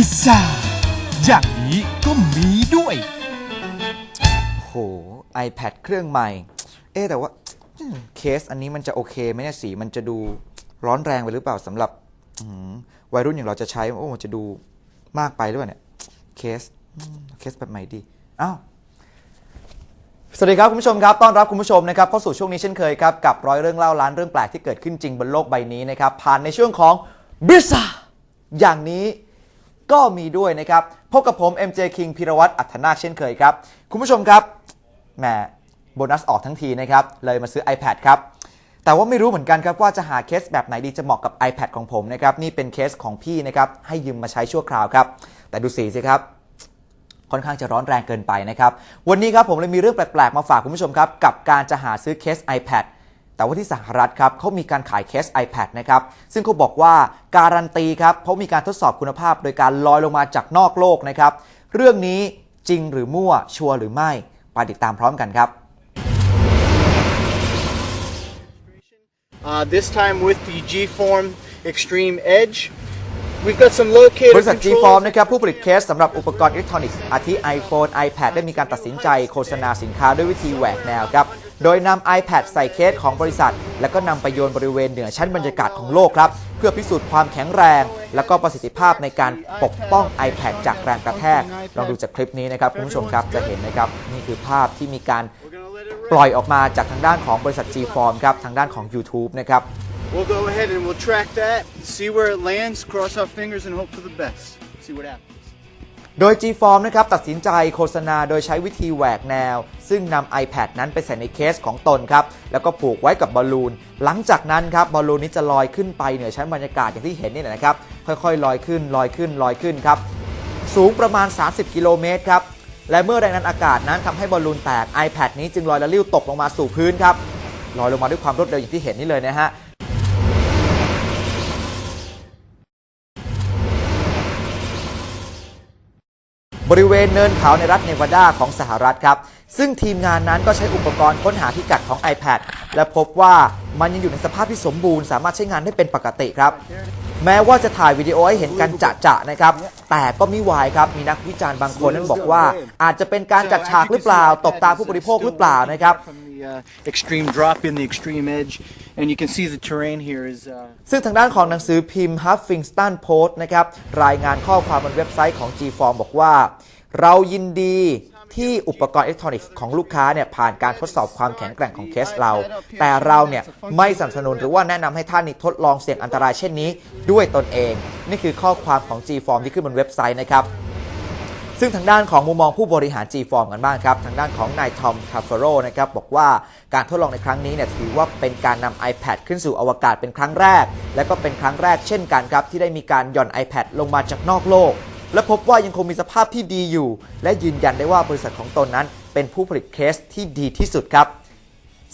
พิซซ่า อย่างนี้ก็มีด้วย โห iPad เครื่องใหม่ เอ๊ะแต่ว่าเคสอันนี้มันจะโอเคไหมเนี่ยสีมันจะดูร้อนแรงไปหรือเปล่าสำหรับอืมวัยรุ่นอย่างเราจะใช้ โอ้ จะดูมากไปหรือเปล่าเนี่ย เคสอืมเคสแบบใหม่ดี อ้าว สวัสดีครับคุณผู้ชมครับต้อนรับคุณผู้ชมนะครับเข้าสู่ช่วงนี้เช่นเคยครับ กับร้อยเรื่องเล่าล้านเรื่องแปลกที่เกิดขึ้นจริงบนโลกใบนี้นะครับ ผ่านในช่วงของบริษัทอย่างนี้ ก็มีด้วยนะครับ พบกับผม MJ King พิรวัตรอัธนาคเช่นเคยครับ คุณผู้ชมครับแหมโบนัสออกทั้งทีนะครับ เลยมาซื้อ iPad ครับ แต่ว่าไม่รู้เหมือนกันครับว่าจะหาเคสแบบไหนดีจะเหมาะกับ iPad ของผมนะครับ นี่เป็นเคสของพี่นะครับให้ยืมมาใช้ชั่วคราวครับ แต่ดูสีสิครับค่อนข้างจะร้อนแรงเกินไปนะครับ วันนี้ครับผมเลยมีเรื่องแปลก ๆ มาฝากคุณผู้ชมครับ กับการจะหาซื้อเคส iPad แต่ว่าที่สหรัฐครับเขามีการขายเคส iPad นะครับ ซึ่งเขาบอกว่าการันตีครับเพราะมีการทดสอบคุณภาพ โดยการลอยลงมาจากนอกโลกนะครับ เรื่องนี้จริงหรือมั่วชัวร์หรือไม่ไปติดตามพร้อมกันครับ Uh, this time with the G-Form Extreme Edge. We've got some locator บริษัท controls. G-Form นะครับผู้ผลิตเคสสำหรับอุปกรณ์อิเล็กทรอนิกส์อาทิ iPhone iPad ได้มีการตัดสินใจโฆษณาสินค้าด้วยวิธีแหวกแนวครับ โดยนำ iPad ใส่เคสของบริษัท แล้วก็นำไปโยนบริเวณเหนือชั้นบรรยากาศของโลกครับ เพื่อพิสูจน์ความแข็งแรง และก็ประสิทธิภาพในการปกป้อง iPad จากแรงกระแทก ลองดูจากคลิปนี้นะครับคุณผู้ชมครับจะเห็นนะครับนี่คือภาพที่มีการปล่อยออกมาจากทางด้านของบริษัท G-Form ครับทางด้านของ YouTube นะครับ We'll go ahead and we'll track that, see where it lands, cross our fingers, and hope for the best. See what happens. โดย G-Form นะครับตัดสินใจโฆษณาโดยใช้วิธีแหวกแนว ซึ่งนำ iPad นั้นไปใส่ในเคสของตนครับ แล้วก็ผูกไว้กับบอลลูน หลังจากนั้นครับบอลลูนนี้จะลอยขึ้นไปเหนือชั้นบรรยากาศอย่างที่เห็นนี่แหละนะครับ ค่อยๆ ลอยขึ้นลอยขึ้นลอยขึ้นครับ สูงประมาณ 30 กิโลเมตรครับ และเมื่อแรงดันอากาศนั้นทำให้บอลลูนแตก iPad นี้จึงลอยละลิ้วตกลงมาสู่พื้นครับลอยลงมาด้วยความรวดเร็วอย่างที่เห็นนี่เลยนะฮะ บริเวณเนินเขาในรัฐเนวาดาของสหรัฐครับ ซึ่งทีมงานนั้นก็ใช้อุปกรณ์ค้นหาพิกัดของ iPad และพบว่ามันยังอยู่ในสภาพที่สมบูรณ์ สามารถใช้งานได้เป็นปกติครับ แม้ว่าจะถ่ายวิดีโอให้เห็นกันจะๆนะครับ แต่ก็มีวายครับ มีนักวิจารณ์บางคนนั้นบอกว่า อาจจะเป็นการจัดฉากหรือเปล่า ตบตาผู้บริโภคหรือเปล่านะครับ uh, extreme drop in the extreme edge, and you can see the terrain here is. Uh, ซึ่งทางด้านของหนังสือพิมพ์ Huffington Post นะครับ รายงานข้อความบนเว็บไซต์ของ G-Form บอกว่า เรายินดีที่อุปกรณ์อิเล็กทรอนิกส์ของลูกค้าเนี่ยผ่านการทดสอบความแข็งแกร่งของเคสเรา แต่เราเนี่ยไม่สนับสนุนหรือว่าแนะนำให้ท่านนี่ทดลองเสี่ยงอันตรายเช่นนี้ด้วยตนเอง นี่คือข้อความของ G-Form ที่ขึ้นบนเว็บไซต์นะครับ ซึ่งทางด้านของมุมมองผู้บริหาร G-Form กันบ้างครับ ทางด้านของนายทอมคาฟโรนะครับบอกว่าการทดลองในครั้งนี้เนี่ยถือว่าเป็นการนำ iPad ขึ้นสู่อวกาศเป็นครั้งแรก และก็เป็นครั้งแรกเช่นกันครับ ที่ได้มีการหย่อน iPad ลงมาจากนอกโลก และพบว่ายังคงมีสภาพที่ดีอยู่ และยืนยันได้ว่าบริษัทของตนนั้น เป็นผู้ผลิตเคสที่ดีที่สุดครับ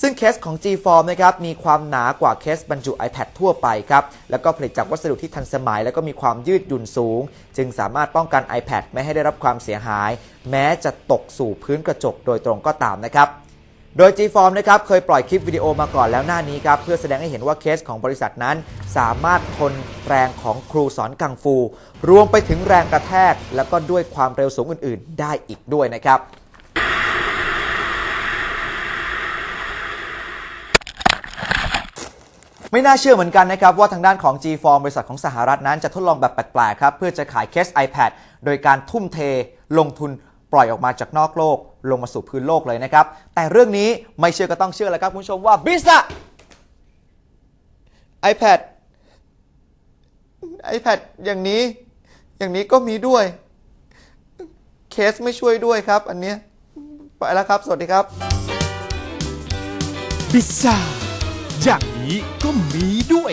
ซึ่งเคสของ G-Form นะครับมีความหนากว่าเคสบรรจุ iPad ทั่วไปครับแล้วก็ผลิตจากวัสดุที่ทันสมัย แล้วก็มีความยืดหยุ่นสูง จึงสามารถป้องกัน iPad ไม่ให้ได้รับความเสียหาย แม้จะตกสู่พื้นกระจกโดยตรงก็ตามนะครับโดย G-Form นะครับเคยปล่อยคลิปวิดีโอมาก่อนแล้วหน้านี้ครับเพื่อแสดงให้เห็นว่าเคสของบริษัทนั้น สามารถทนแรงของครูสอนกังฟู รวมไปถึงแรงกระแทก แล้วก็ด้วยความเร็วสูงอื่น ๆ ได้อีกด้วยนะครับ ไม่น่าเชื่อเหมือนกันนะครับ ว่าทางด้านของ G-Form บริษัทของสหรัฐนั้นจะทดลองแบบแปลกๆครับ เพื่อจะขายเคส iPad โดยการทุ่มเทลงทุนปล่อยออกมาจากนอกโลก ลงมาสู่พื้นโลกเลยนะครับ แต่เรื่องนี้ไม่เชื่อก็ต้องเชื่อแล้วครับคุณผู้ชมว่าบิสะ iPad iPad อย่างนี้ อย่างนี้ก็มีด้วย เคสไม่ช่วยด้วยครับ อันเนี้ยไปแล้วครับ สวัสดีครับพิซซ่าอย่าง นี้ก็มีด้วย